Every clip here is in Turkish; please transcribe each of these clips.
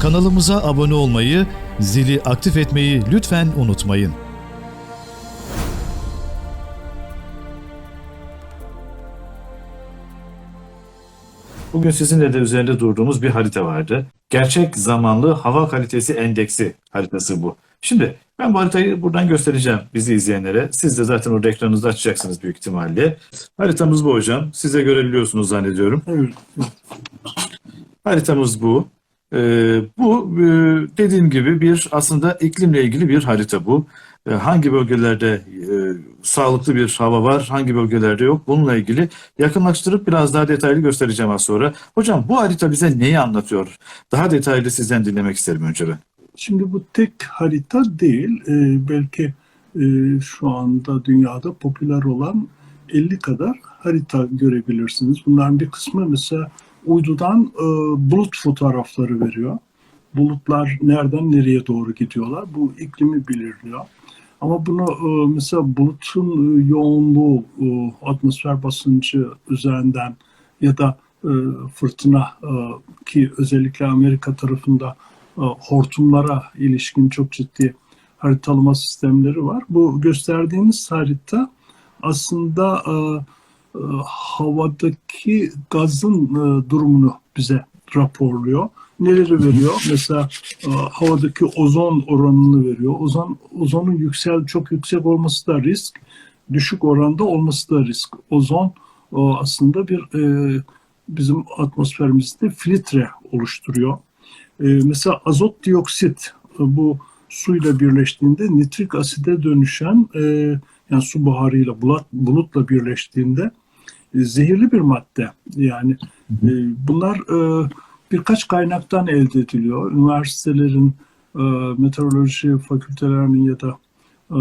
Kanalımıza abone olmayı, zili aktif etmeyi lütfen unutmayın. Bugün sizinle de üzerinde durduğumuz bir harita vardı. Gerçek zamanlı hava kalitesi endeksi haritası bu. Şimdi ben bu haritayı buradan göstereceğim bizi izleyenlere. Siz de zaten orada ekranınızda açacaksınız büyük ihtimalle. Haritamız bu hocam. Siz de görebiliyorsunuz zannediyorum. Evet. Haritamız bu. Ee, bu e, dediğim gibi bir aslında iklimle ilgili bir harita bu. Ee, hangi bölgelerde e, sağlıklı bir hava var, hangi bölgelerde yok bununla ilgili yakınlaştırıp biraz daha detaylı göstereceğim az sonra. Hocam bu harita bize neyi anlatıyor? Daha detaylı sizden dinlemek isterim önce ben. Şimdi bu tek harita değil. Ee, belki e, şu anda dünyada popüler olan 50 kadar harita görebilirsiniz. Bunların bir kısmı mesela uydudan e, bulut fotoğrafları veriyor. Bulutlar nereden nereye doğru gidiyorlar. Bu iklimi belirliyor. Ama bunu e, mesela bulutun e, yoğunluğu, e, atmosfer basıncı üzerinden ya da e, fırtına e, ki özellikle Amerika tarafında e, hortumlara ilişkin çok ciddi haritalama sistemleri var. Bu gösterdiğiniz harita aslında e, havadaki gazın e, durumunu bize raporluyor. Neleri veriyor? Mesela e, havadaki ozon oranını veriyor. Ozon ozonun yüksel çok yüksek olması da risk, düşük oranda olması da risk. Ozon o aslında bir e, bizim atmosferimizde filtre oluşturuyor. E, mesela azot dioksit e, bu suyla birleştiğinde nitrik aside dönüşen e, yani su buharıyla bulut, bulutla birleştiğinde e, zehirli bir madde. Yani e, bunlar e, birkaç kaynaktan elde ediliyor. Üniversitelerin, e, meteoroloji fakültelerinin ya da e,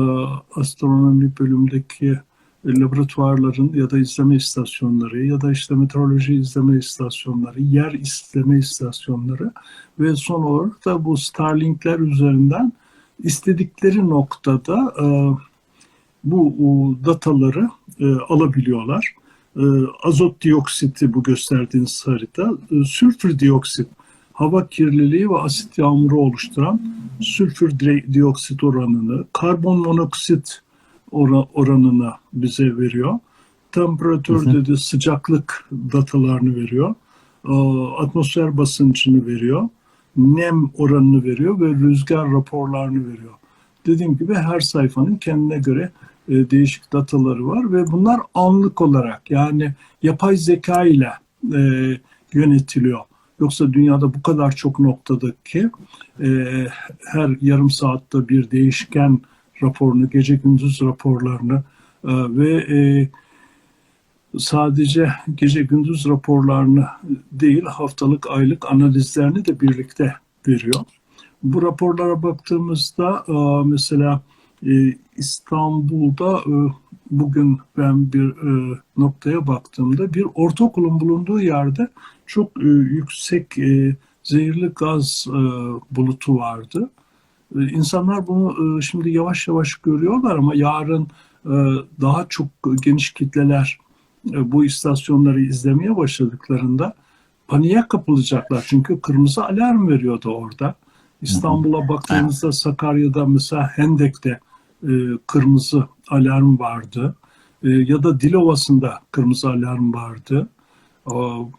astronomi bölümündeki laboratuvarların ya da izleme istasyonları ya da işte meteoroloji izleme istasyonları, yer izleme istasyonları ve son olarak da bu Starlink'ler üzerinden istedikleri noktada e, bu dataları e, alabiliyorlar. E, azot dioksiti bu gösterdiğiniz harita, e, sülfür dioksit hava kirliliği ve asit yağmuru oluşturan sülfür di- dioksit oranını, karbon monoksit ora- oranını bize veriyor. Temperatür Hı hı. dedi sıcaklık datalarını veriyor. E, Atmosfer basıncını veriyor. Nem oranını veriyor ve rüzgar raporlarını veriyor. Dediğim gibi her sayfanın kendine göre e, değişik dataları var ve bunlar anlık olarak yani yapay zeka ile e, yönetiliyor. Yoksa dünyada bu kadar çok noktadaki e, her yarım saatte bir değişken raporunu, gece gündüz raporlarını e, ve e, sadece gece gündüz raporlarını değil haftalık aylık analizlerini de birlikte veriyor. Bu raporlara baktığımızda e, mesela e, İstanbul'da e, bugün ben bir e, noktaya baktığımda bir ortaokulun bulunduğu yerde çok e, yüksek e, zehirli gaz e, bulutu vardı. E, İnsanlar bunu e, şimdi yavaş yavaş görüyorlar ama yarın e, daha çok geniş kitleler e, bu istasyonları izlemeye başladıklarında paniğe kapılacaklar. Çünkü kırmızı alarm veriyordu orada. İstanbul'a baktığımızda Sakarya'da mesela Hendek'te e, kırmızı alarm vardı. E, ya da Dilovası'nda kırmızı alarm vardı. O,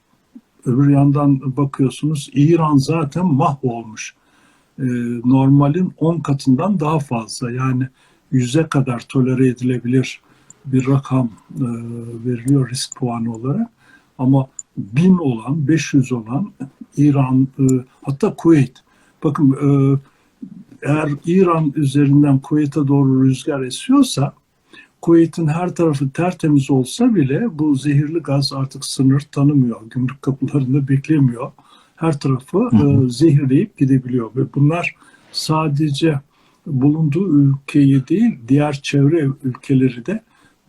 öbür yandan bakıyorsunuz İran zaten mahvolmuş. E, normalin 10 katından daha fazla. Yani yüze kadar tolere edilebilir bir rakam e, veriliyor risk puanı olarak. Ama 1000 olan, 500 olan İran, e, hatta Kuveyt. Bakın e, eğer İran üzerinden Kuveyt'e doğru rüzgar esiyorsa Kuveyt'in her tarafı tertemiz olsa bile bu zehirli gaz artık sınır tanımıyor. Gümrük kapılarında beklemiyor. Her tarafı e, zehirleyip gidebiliyor ve bunlar sadece bulunduğu ülkeyi değil diğer çevre ülkeleri de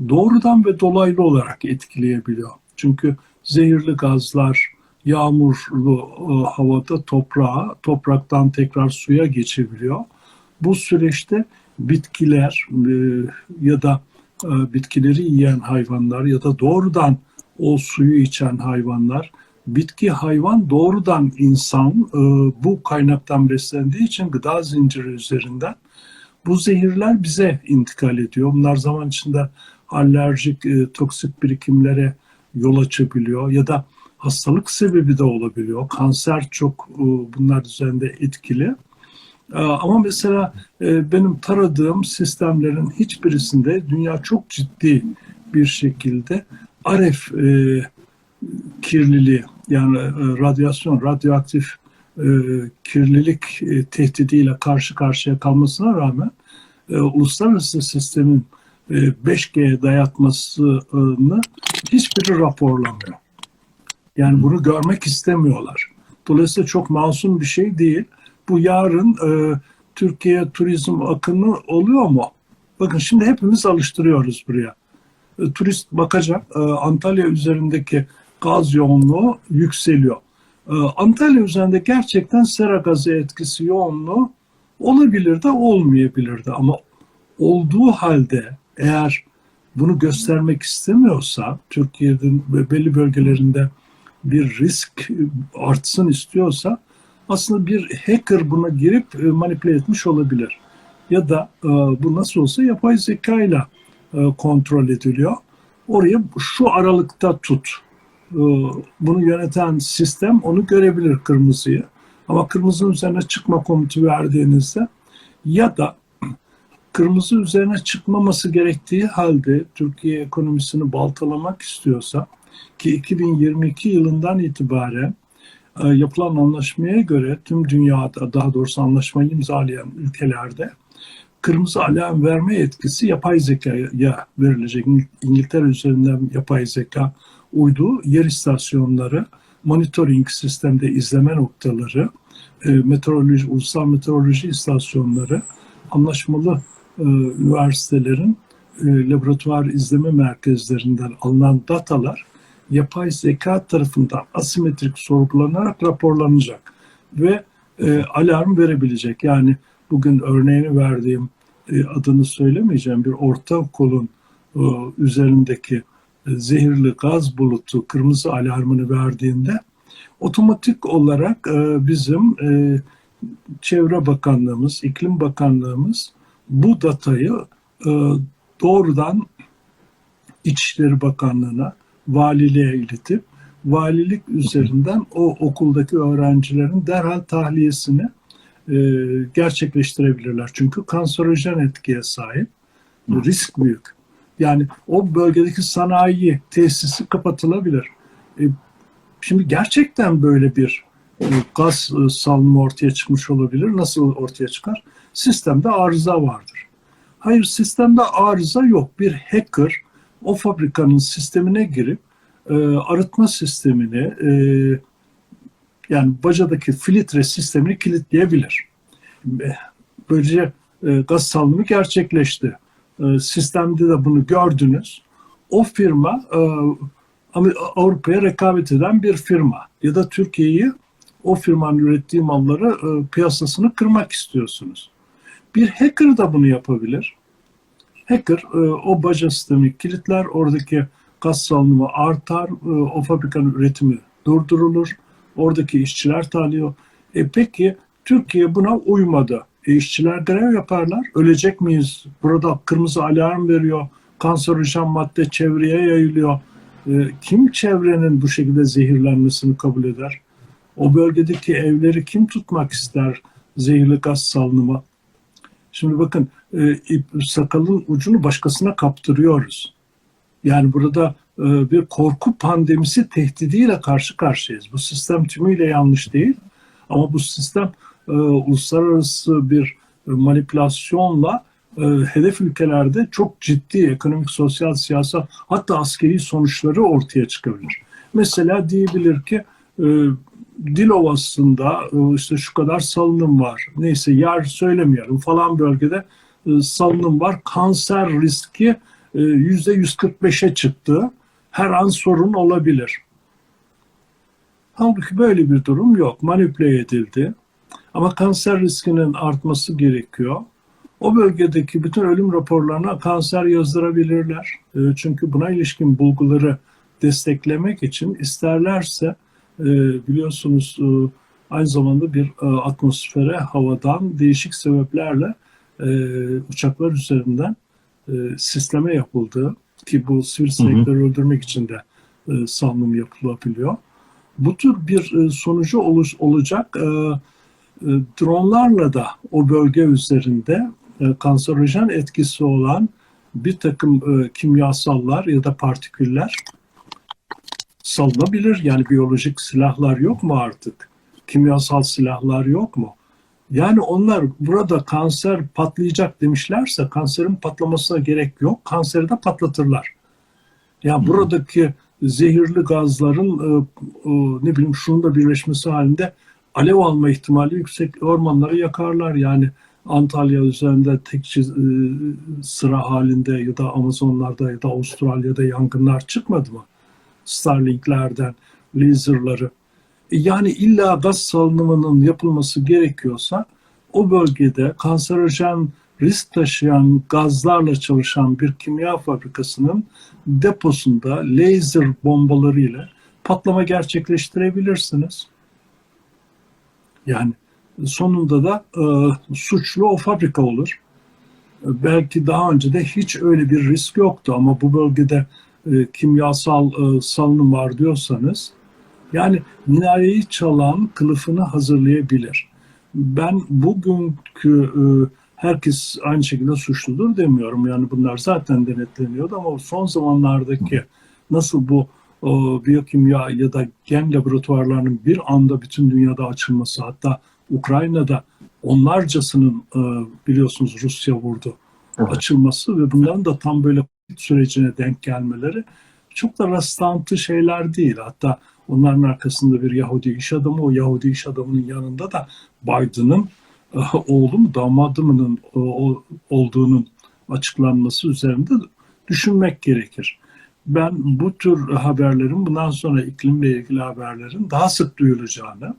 doğrudan ve dolaylı olarak etkileyebiliyor. Çünkü zehirli gazlar yağmurlu e, havada toprağa, topraktan tekrar suya geçebiliyor. Bu süreçte bitkiler e, ya da e, bitkileri yiyen hayvanlar ya da doğrudan o suyu içen hayvanlar bitki, hayvan doğrudan insan bu kaynaktan beslendiği için gıda zinciri üzerinden bu zehirler bize intikal ediyor. Bunlar zaman içinde alerjik, toksik birikimlere yol açabiliyor ya da hastalık sebebi de olabiliyor. Kanser çok e, bunlar üzerinde etkili. E, Ama mesela e, benim taradığım sistemlerin hiçbirisinde dünya çok ciddi bir şekilde aref kirliliği yani radyasyon, radyoaktif kirlilik tehdidiyle karşı karşıya kalmasına rağmen uluslararası sistemin e, 5G dayatmasını hiçbiri raporlamıyor. Yani bunu görmek istemiyorlar. Dolayısıyla çok masum bir şey değil. Bu yarın e, Türkiye turizm akını oluyor mu? Bakın şimdi hepimiz alıştırıyoruz buraya. E, turist bakacak e, Antalya üzerindeki gaz yoğunluğu yükseliyor. E, Antalya üzerinde gerçekten sera gazı etkisi yoğunluğu olabilir de olmayabilir de ama olduğu halde eğer bunu göstermek istemiyorsa Türkiye'nin belli bölgelerinde bir risk artsın istiyorsa aslında bir hacker buna girip e, manipüle etmiş olabilir. Ya da e, bu nasıl olsa yapay zeka ile e, kontrol ediliyor. Oraya şu aralıkta tut. E, Bunu yöneten sistem onu görebilir kırmızıyı. Ama kırmızının üzerine çıkma komutu verdiğinizde ya da kırmızı üzerine çıkmaması gerektiği halde Türkiye ekonomisini baltalamak istiyorsa ki 2022 yılından itibaren e, yapılan anlaşmaya göre tüm dünyada daha doğrusu anlaşmayı imzalayan ülkelerde kırmızı alarm verme etkisi yapay zekaya verilecek. İngiltere üzerinden yapay zeka uydu yer istasyonları, monitoring sistemde izleme noktaları, e, meteoroloji, ulusal meteoroloji istasyonları, anlaşmalı e, üniversitelerin laboratuvar izleme merkezlerinden alınan datalar yapay zeka tarafından asimetrik sorgulanarak raporlanacak ve e, alarm verebilecek. Yani bugün örneğini verdiğim e, adını söylemeyeceğim bir orta kolun e, üzerindeki e, zehirli gaz bulutu kırmızı alarmını verdiğinde otomatik olarak e, bizim e, Çevre Bakanlığımız, İklim Bakanlığımız bu datayı e, doğrudan İçişleri Bakanlığı'na, valiliğe iletip valilik üzerinden o okuldaki öğrencilerin derhal tahliyesini e, gerçekleştirebilirler. Çünkü kanserojen etkiye sahip. Risk büyük. Yani o bölgedeki sanayi tesisi kapatılabilir. E, şimdi gerçekten böyle bir e, gaz e, salınımı ortaya çıkmış olabilir. Nasıl ortaya çıkar? Sistemde arıza vardır. Hayır sistemde arıza yok. Bir hacker o fabrikanın sistemine girip e, arıtma sistemini e, yani bacadaki filtre sistemini kilitleyebilir. E, Böylece e, gaz salınımı gerçekleşti. E, sistemde de bunu gördünüz. O firma e, Avrupa'ya rekabet eden bir firma ya da Türkiye'yi o firmanın ürettiği malları e, piyasasını kırmak istiyorsunuz. Bir hacker da bunu yapabilir. Hacker e, o baca sistemi kilitler, oradaki gaz salınımı artar, e, o fabrikanın üretimi durdurulur, oradaki işçiler tahliye. E peki Türkiye buna uymadı. E, işçiler grev yaparlar. Ölecek miyiz? Burada kırmızı alarm veriyor. Kanserojen madde çevreye yayılıyor. E, kim çevrenin bu şekilde zehirlenmesini kabul eder? O bölgedeki evleri kim tutmak ister zehirli gaz salınımı? Şimdi bakın e, sakalın ucunu başkasına kaptırıyoruz. Yani burada e, bir korku pandemisi tehdidiyle karşı karşıyayız. Bu sistem tümüyle yanlış değil ama bu sistem e, uluslararası bir manipülasyonla hedef ülkelerde çok ciddi ekonomik, sosyal, siyasal hatta askeri sonuçları ortaya çıkabilir. Mesela diyebilir ki Dilovası'nda e, işte şu kadar salınım var. Neyse yer söylemiyorum falan bölgede e, salınım var. Kanser riski e, yüzde 145'e çıktı. Her an sorun olabilir. Halbuki böyle bir durum yok. Manipüle edildi. Ama kanser riskinin artması gerekiyor. O bölgedeki bütün ölüm raporlarına kanser yazdırabilirler. Çünkü buna ilişkin bulguları desteklemek için isterlerse e, biliyorsunuz e, aynı zamanda bir e, atmosfere havadan değişik sebeplerle e, uçaklar üzerinden e, sisleme yapıldı ki bu sivrisinekleri öldürmek için de e, salınım yapılabiliyor. Bu tür bir e, sonucu oluş, olacak. E, e, dronlarla da o bölge üzerinde e, kanserojen etkisi olan bir takım e, kimyasallar ya da partiküller salınabilir. Yani biyolojik silahlar yok mu artık? Kimyasal silahlar yok mu? Yani onlar burada kanser patlayacak demişlerse kanserin patlamasına gerek yok. Kanseri de patlatırlar. Yani buradaki zehirli gazların e, e, ne bileyim şunun da birleşmesi halinde alev alma ihtimali yüksek. Ormanları yakarlar yani Antalya üzerinde tek e, sıra halinde ya da Amazonlarda ya da Avustralya'da yangınlar çıkmadı mı? Starlinklerden laserları. E, Yani illa gaz salınımının yapılması gerekiyorsa o bölgede kanserojen risk taşıyan gazlarla çalışan bir kimya fabrikasının deposunda laser bombalarıyla patlama gerçekleştirebilirsiniz. Yani sonunda da e, suçlu o fabrika olur. E, Belki daha önce de hiç öyle bir risk yoktu ama bu bölgede e, kimyasal e, salınım var diyorsanız yani minareyi çalan kılıfını hazırlayabilir. Ben bugünkü e, herkes aynı şekilde suçludur demiyorum. Yani bunlar zaten denetleniyordu ama son zamanlardaki nasıl bu e, biyokimya ya da gen laboratuvarlarının bir anda bütün dünyada açılması hatta Ukrayna'da onlarcasının e, biliyorsunuz Rusya vurdu Evet. açılması ve bunların da tam böyle sürecine denk gelmeleri çok da rastlantı şeyler değil. Hatta onların arkasında bir Yahudi iş adamı, o Yahudi iş adamının yanında da Biden'ın e, oğlu mu damadı mı'nın o- olduğunun açıklanması üzerinde düşünmek gerekir. Ben bu tür haberlerin bundan sonra iklimle ilgili haberlerin daha sık duyulacağını,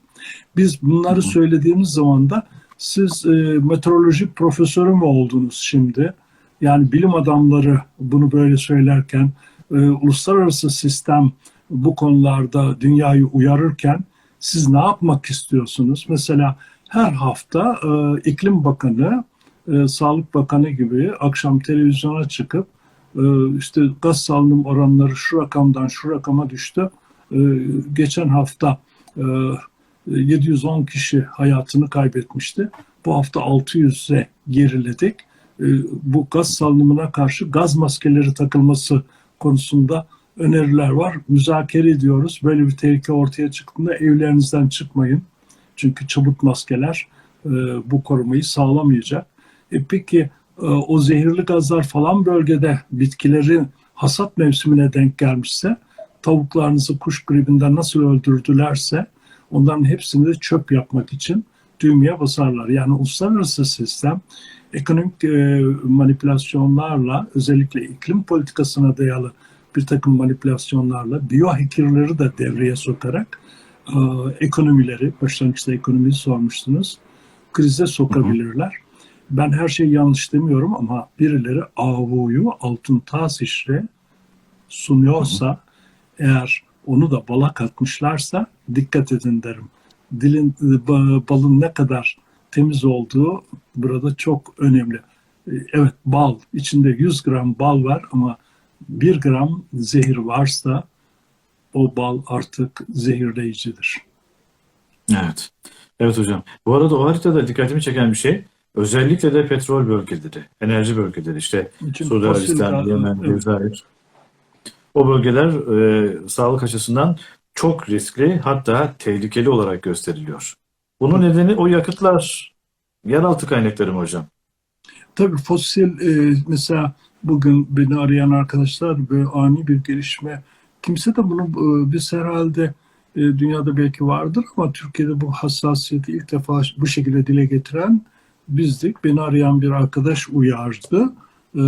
biz bunları söylediğimiz zaman da siz e, meteoroloji profesörü mü oldunuz şimdi? Yani bilim adamları bunu böyle söylerken e, uluslararası sistem bu konularda dünyayı uyarırken siz ne yapmak istiyorsunuz? Mesela her hafta e, iklim bakanı, e, sağlık bakanı gibi akşam televizyona çıkıp e, işte gaz salınım oranları şu rakamdan şu rakama düştü. E, geçen hafta e, 710 kişi hayatını kaybetmişti. Bu hafta 600'e geriledik. E, Bu gaz salınımına karşı gaz maskeleri takılması konusunda öneriler var. Müzakere ediyoruz. Böyle bir tehlike ortaya çıktığında evlerinizden çıkmayın. Çünkü çabuk maskeler e, bu korumayı sağlamayacak. E peki e, o zehirli gazlar falan bölgede bitkilerin hasat mevsimine denk gelmişse tavuklarınızı kuş gribinden nasıl öldürdülerse onların hepsini de çöp yapmak için düğmeye basarlar. Yani uluslararası sistem ekonomik e, manipülasyonlarla özellikle iklim politikasına dayalı bir takım manipülasyonlarla biyohackerları da devreye sokarak e, ekonomileri, başlangıçta ekonomiyi sormuştunuz, krize sokabilirler. Ben her şeyi yanlış demiyorum ama birileri avuyu altın tas işle sunuyorsa eğer onu da bala katmışlarsa dikkat edin derim. Dilin ba- balın ne kadar temiz olduğu burada çok önemli. E, Evet bal içinde 100 gram bal var ama 1 gram zehir varsa o bal artık zehirleyicidir. Evet. Evet hocam. Bu arada o haritada dikkatimi çeken bir şey özellikle de petrol bölgeleri, enerji bölgeleri işte Suudi Arabistan, Yemen, evet. Cezayir. O bölgeler e, sağlık açısından çok riskli hatta tehlikeli olarak gösteriliyor. Bunun nedeni o yakıtlar yeraltı kaynakları mı hocam? Tabii fosil e, mesela bugün beni arayan arkadaşlar böyle ani bir gelişme. Kimse de bunu e, biz herhalde e, dünyada belki vardır ama Türkiye'de bu hassasiyeti ilk defa bu şekilde dile getiren bizdik. Beni arayan bir arkadaş uyardı E,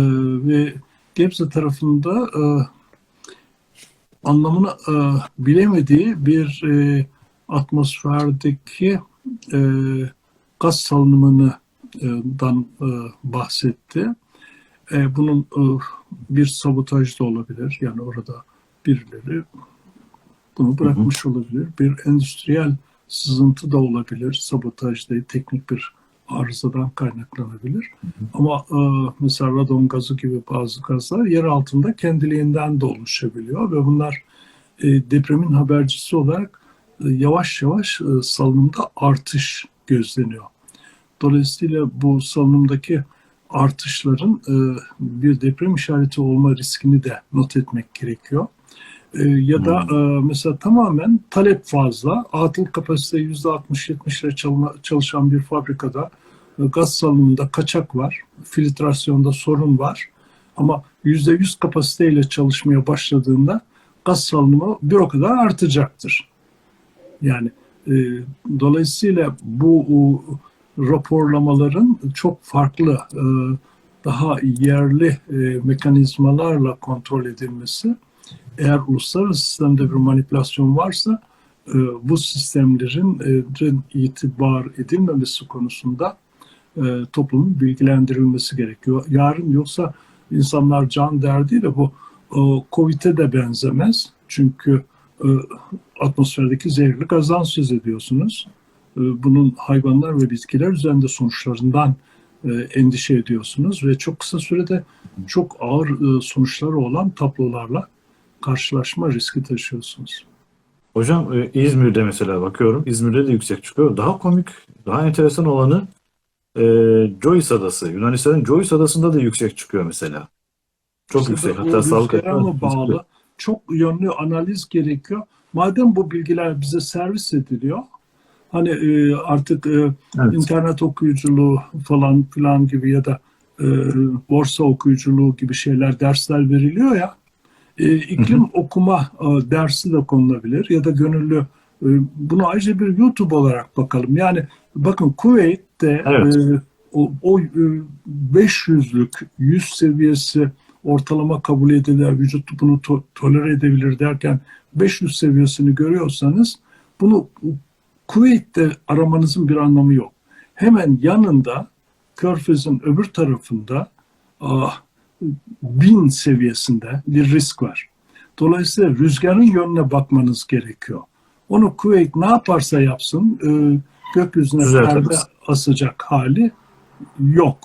ve Gebze tarafında e, anlamını e, bilemediği bir e, atmosferdeki e, gaz salınımından e, bahsetti. E, bunun e, bir sabotaj da olabilir. Yani orada birileri bunu bırakmış olabilir. Bir endüstriyel sızıntı da olabilir. Sabotaj değil, teknik bir arızadan kaynaklanabilir. Ama e, mesela radon gazı gibi bazı gazlar yer altında kendiliğinden de oluşabiliyor ve bunlar e, depremin habercisi olarak e, yavaş yavaş e, salınımda artış gözleniyor. Dolayısıyla bu salınımdaki artışların e, bir deprem işareti olma riskini de not etmek gerekiyor. E, ya da e, mesela tamamen talep fazla, atıl kapasite %60-70 ile çalışan bir fabrikada e, gaz salınımında kaçak var, filtrasyonda sorun var. Ama %100 kapasiteyle çalışmaya başladığında gaz salınımı bir o kadar artacaktır. Yani e, dolayısıyla bu o, raporlamaların çok farklı, e, daha yerli e, mekanizmalarla kontrol edilmesi, eğer uluslararası sistemde bir manipülasyon varsa e, bu sistemlerin e, itibar edilmemesi konusunda e, toplumun bilgilendirilmesi gerekiyor. Yarın yoksa insanlar can derdiyle bu e, COVID'e de benzemez. Çünkü e, atmosferdeki zehirli gazdan söz ediyorsunuz. Bunun hayvanlar ve bitkiler üzerinde sonuçlarından endişe ediyorsunuz ve çok kısa sürede çok ağır sonuçları olan tablolarla karşılaşma riski taşıyorsunuz. Hocam e, İzmir'de mesela bakıyorum. İzmir'de de yüksek çıkıyor. Daha komik, daha enteresan olanı e, Joyce Adası. Yunanistan'ın Joyce Adası'nda da yüksek çıkıyor mesela. Çok İşte yüksek. Hatta sağlık bağlı? Çok yönlü analiz gerekiyor. Madem bu bilgiler bize servis ediliyor, hani e, artık e, Evet. internet okuyuculuğu falan filan gibi ya da e, borsa okuyuculuğu gibi şeyler dersler veriliyor ya. E, iklim okuma e, dersi de konulabilir ya da gönüllü e, bunu ayrıca bir YouTube olarak bakalım. Yani bakın Kuveyt'te Evet. e, o, o e, 500'lük 100 seviyesi ortalama kabul edilir, vücut bunu to- tolere edebilir derken 500 seviyesini görüyorsanız bunu Kuveyt'te aramanızın bir anlamı yok. Hemen yanında Körfez'in öbür tarafında ah, bin seviyesinde bir risk var. Dolayısıyla rüzgarın yönüne bakmanız gerekiyor. Onu Kuveyt ne yaparsa yapsın e, gökyüzüne perde asacak hali yok.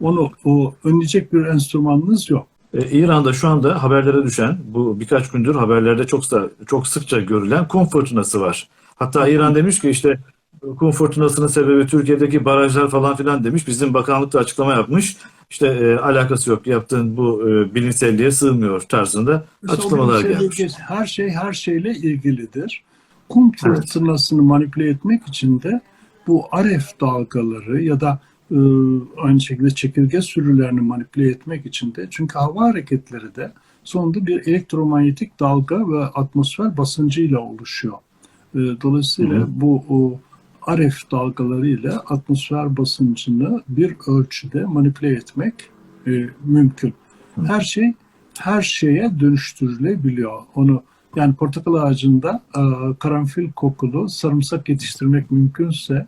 Onu o, önleyecek bir enstrümanınız yok. E, İran'da şu anda haberlere düşen, bu birkaç gündür haberlerde çok da çok sıkça görülen kum fırtınası var. Hatta İran demiş ki işte kum fırtınasının sebebi Türkiye'deki barajlar falan filan demiş. Bizim bakanlık da açıklama yapmış. İşte e, alakası yok. Yaptığın bu e, bilimselliğe sığmıyor tarzında Mesela açıklamalar gelmiş. Her şey her şeyle ilgilidir. Kum fırtınasını manipüle etmek için de bu RF dalgaları ya da e, aynı şekilde çekirge sürülerini manipüle etmek için de çünkü hava hareketleri de sonunda bir elektromanyetik dalga ve atmosfer basıncıyla oluşuyor. E, dolayısıyla Hı hı. bu o, RF dalgaları ile atmosfer basıncını bir ölçüde manipüle etmek e, mümkün. Her şey her şeye dönüştürülebiliyor. Onu yani portakal ağacında e, karanfil kokulu sarımsak yetiştirmek mümkünse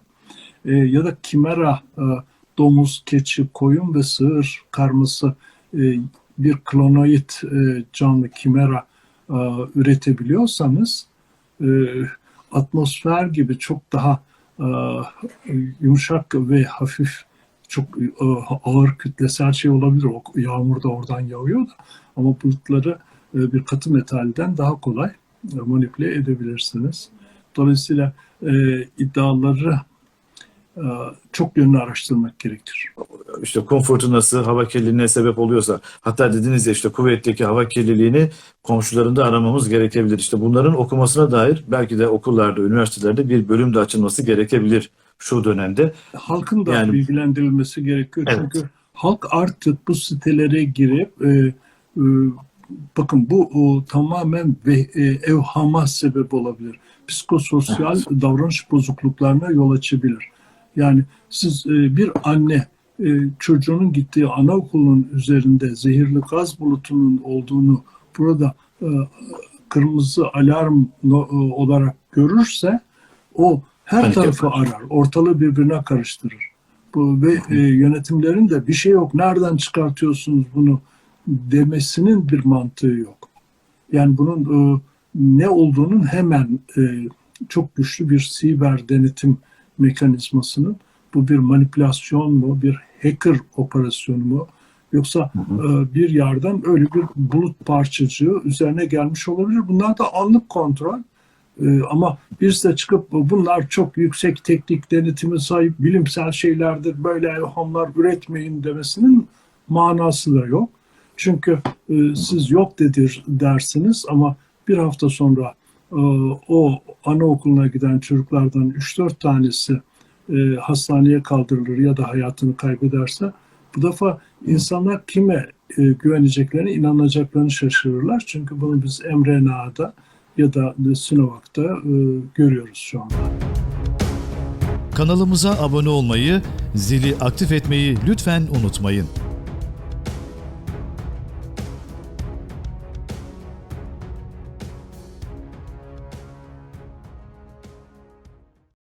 e, ya da kimera e, domuz, keçi, koyun ve sığır karması e, bir klonoid e, canlı kimera e, üretebiliyorsanız e, atmosfer gibi çok daha yumuşak ve hafif çok e, ağır kütlesel şey olabilir. O yağmur da oradan yağıyor da ama bulutları e, bir katı metalden daha kolay e, manipüle edebilirsiniz. Dolayısıyla e, iddiaları e, çok yönlü araştırmak gerekir. İşte kum fırtınası hava kirliliğine sebep oluyorsa hatta dediniz ya işte kuvvetteki hava kirliliğini komşularında aramamız gerekebilir. İşte bunların okumasına dair belki de okullarda, üniversitelerde bir bölüm de açılması gerekebilir şu dönemde. Halkın da Yani- bilgilendirilmesi gerekiyor. Evet. Çünkü halk artık bu sitelere girip e, e, bakın bu o, tamamen ve, e, evhama sebep olabilir. Psikososyal davranış bozukluklarına yol açabilir. Yani siz e, bir anne e, çocuğunun gittiği anaokulunun üzerinde zehirli gaz bulutunun olduğunu burada e, kırmızı alarm e, olarak görürse o her Panik tarafı yapar. arar, ortalığı birbirine karıştırır. Bu ve e, yönetimlerin de bir şey yok, nereden çıkartıyorsunuz bunu demesinin bir mantığı yok. Yani bunun e, ne olduğunun hemen e, çok güçlü bir siber denetim mekanizmasının bu bir manipülasyon mu, bir hacker operasyonu mu yoksa e, bir yerden öyle bir bulut parçacığı üzerine gelmiş olabilir. Bunlar da anlık kontrol. E, ama birisi de çıkıp bunlar çok yüksek teknik denetime sahip bilimsel şeylerdir, böyle evhamlar üretmeyin demesinin manası da yok. Çünkü e, siz yok dedir dersiniz ama bir hafta sonra o anaokuluna giden çocuklardan 3-4 tanesi e, hastaneye kaldırılır ya da hayatını kaybederse bu defa insanlar kime e, güveneceklerini, inanacaklarını şaşırırlar. Çünkü bunu biz mRNA'da ya da Sinovac'ta e, görüyoruz şu anda. Kanalımıza abone olmayı, zili aktif etmeyi lütfen unutmayın.